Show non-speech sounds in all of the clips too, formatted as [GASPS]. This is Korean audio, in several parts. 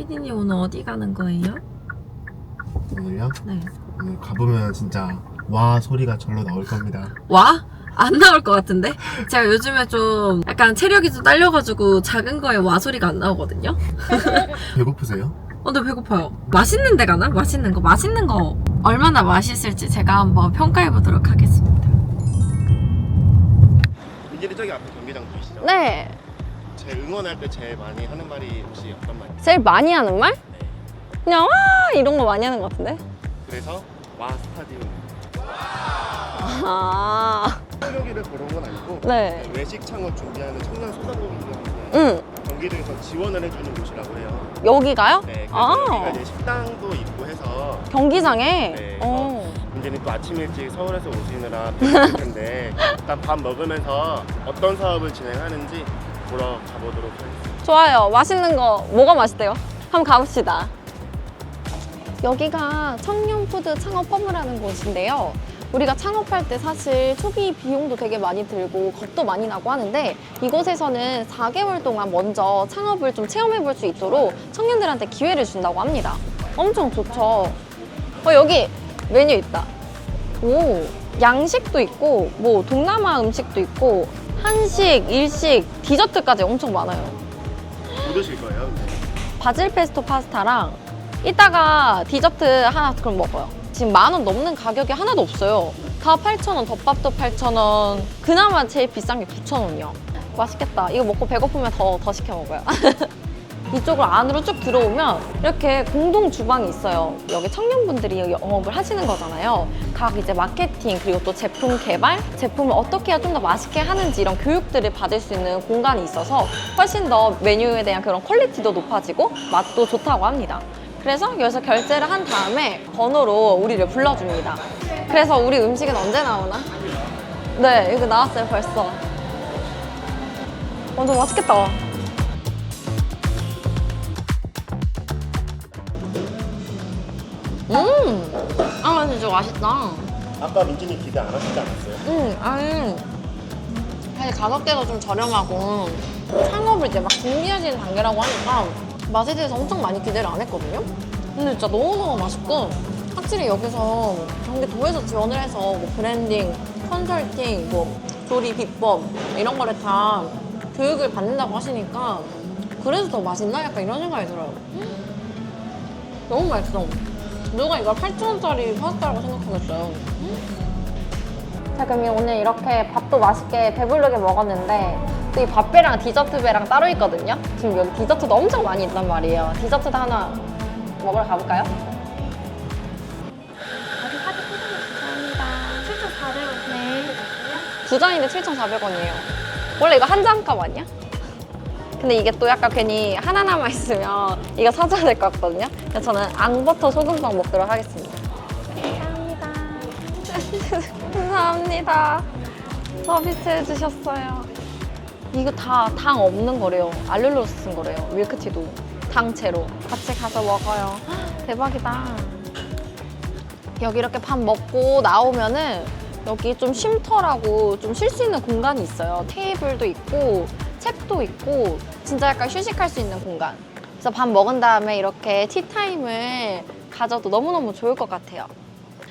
피디님 오늘 어디 가는 거예요? 오늘요? 네. 오늘 가보면 진짜 와 소리가 절로 나올 겁니다. 와? 안 나올 것 같은데? 제가 요즘에 좀 약간 체력이 좀 딸려가지고 작은 거에 와 소리가 안 나오거든요? [LAUGHS] 배고프세요? 어, 근데 배고파요. 맛있는 데 가나? 맛있는 거. 맛있는 거 얼마나 맛있을지 제가 한번 평가해 보도록 하겠습니다. 민진이 저기 앞에 경기장 보이시죠? 네. 제 응원할 때 제일 많이 하는 말이 혹시 어떤 말이에요? 제일 많이 하는 말? 그냥 와 이런 거 많이 하는 것 같은데? 그래서 와 스타디움 아, 여기를 보러 온 건 아니고 네. 외식 창업 준비하는 청년 소상공인들한테 응. 경기도에서 지원을 해주는 곳이라고 해요. 여기가요? 네, 그래서 아. 여기가 이제 식당도 있고 해서 경기장에? 네, 어. 민진이 또 아침 일찍 서울에서 오시느라 [LAUGHS] 바쁠 텐데 일단 밥 먹으면서 어떤 사업을 진행하는지 보러 가보도록 하겠습니다. 좋아요. 맛있는 거 뭐가 맛있대요? 한번 가봅시다. 여기가 청년푸드 창업허브라는 곳인데요. 우리가 창업할 때 사실 초기 비용도 되게 많이 들고 겁도 많이 나고 하는데 이곳에서는 4개월 동안 먼저 창업을 좀 체험해 볼 수 있도록 청년들한테 기회를 준다고 합니다. 엄청 좋죠. 어, 여기 메뉴 있다. 오, 양식도 있고, 뭐, 동남아 음식도 있고, 한식, 일식, 디저트까지 엄청 많아요. 못 오실 거예요? 바질 페스토 파스타랑 이따가 디저트 하나 그럼 먹어요. 지금 만 원 넘는 가격이 하나도 없어요. 다 8,000원, 덮밥도 8,000원. 그나마 제일 비싼 게 9,000원이요. 맛있겠다. 이거 먹고 배고프면 더, 더 시켜 먹어요. [LAUGHS] 이쪽으로 안으로 쭉 들어오면 이렇게 공동 주방이 있어요. 여기 청년분들이 영업을 하시는 거잖아요. 각 이제 마케팅 그리고 또 제품 개발, 제품을 어떻게 좀 더 맛있게 하는지 이런 교육들을 받을 수 있는 공간이 있어서 훨씬 더 메뉴에 대한 그런 퀄리티도 높아지고 맛도 좋다고 합니다. 그래서 여기서 결제를 한 다음에 번호로 우리를 불러줍니다. 그래서 우리 음식은 언제 나오나? 네, 이거 나왔어요 벌써. 완전 맛있겠다. 음, 아 진짜 맛있다. 아까 민진이 기대 안 하시지 않았어요? 음, 아니 사실 가격대가 좀 저렴하고 창업을 이제 막 준비하시는 단계라고 하니까 맛에 대해서 엄청 많이 기대를 안 했거든요. 근데 진짜 너무너무 맛있고 확실히 여기서 경기 도에서 지원을 해서 뭐 브랜딩, 컨설팅, 뭐 조리 비법 이런 거를 다 교육을 받는다고 하시니까 그래서 더 맛있나? 약간 이런 생각이 들어요. 너무 맛있어. 누가 이걸 8,000원짜리 파스타라고 생각하겠어요. 자 그럼 오늘 이렇게 밥도 맛있게 배부르게 먹었는데 또 이 밥배랑 디저트 배랑 따로 있거든요. 지금 여기 디저트도 엄청 많이 있단 말이에요. 디저트도 하나 먹으러 가볼까요? 두 잔인데 7,400원이에요. 원래 이거 한 잔값 아니야? 근데 이게 또 약간 괜히 하나 남아있으면 이거 사줘야 될 것 같거든요 그래서 저는 앙버터 소금빵 먹도록 하겠습니다 감사합니다. [LAUGHS] 서비스 해주셨어요. 이거 다 당 없는 거래요. 알룰로스 쓴 거래요. 밀크티도. 당 제로. 같이 가서 먹어요. 헉, [GASPS] 대박이다. 여기 이렇게 밥 먹고 나오면은 여기 좀 쉼터라고 좀 쉴 수 있는 공간이 있어요. 테이블도 있고 책도 있고 진짜 약간 휴식할 수 있는 공간. 그래서 밥 먹은 다음에 이렇게 티타임을 가져도 너무너무 좋을 것 같아요.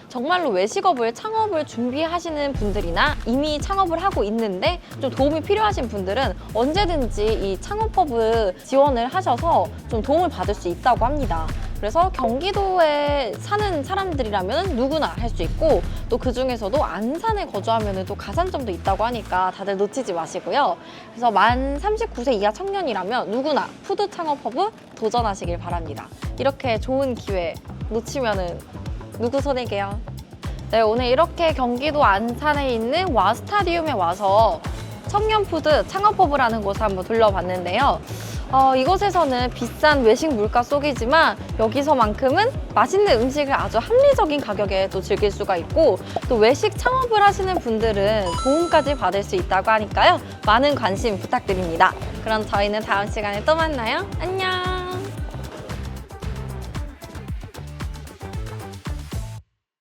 정말로 외식업을 창업을 준비하시는 분들이나 이미 창업을 하고 있는데 좀 도움이 필요하신 분들은 언제든지 이 창업허브 지원을 하셔서 좀 도움을 받을 수 있다고 합니다. 그래서 경기도에 사는 사람들이라면 누구나 할 수 있고 또 그 중에서도 안산에 거주하면 또 가산점도 있다고 하니까 다들 놓치지 마시고요. 그래서 만 39세 이하 청년이라면 누구나 푸드 창업 허브 도전하시길 바랍니다. 이렇게 좋은 기회 놓치면은 누구 손해게요? 네, 오늘 이렇게 경기도 안산에 있는 와 스타디움에 와서 청년푸드 창업허브라는 곳을 한번 둘러봤는데요. 어, 이곳에서는 비싼 외식 물가 속이지만 여기서만큼은 맛있는 음식을 아주 합리적인 가격에 또 즐길 수가 있고 또 외식 창업을 하시는 분들은 도움까지 받을 수 있다고 하니까요. 많은 관심 부탁드립니다. 그럼 저희는 다음 시간에 또 만나요. 안녕!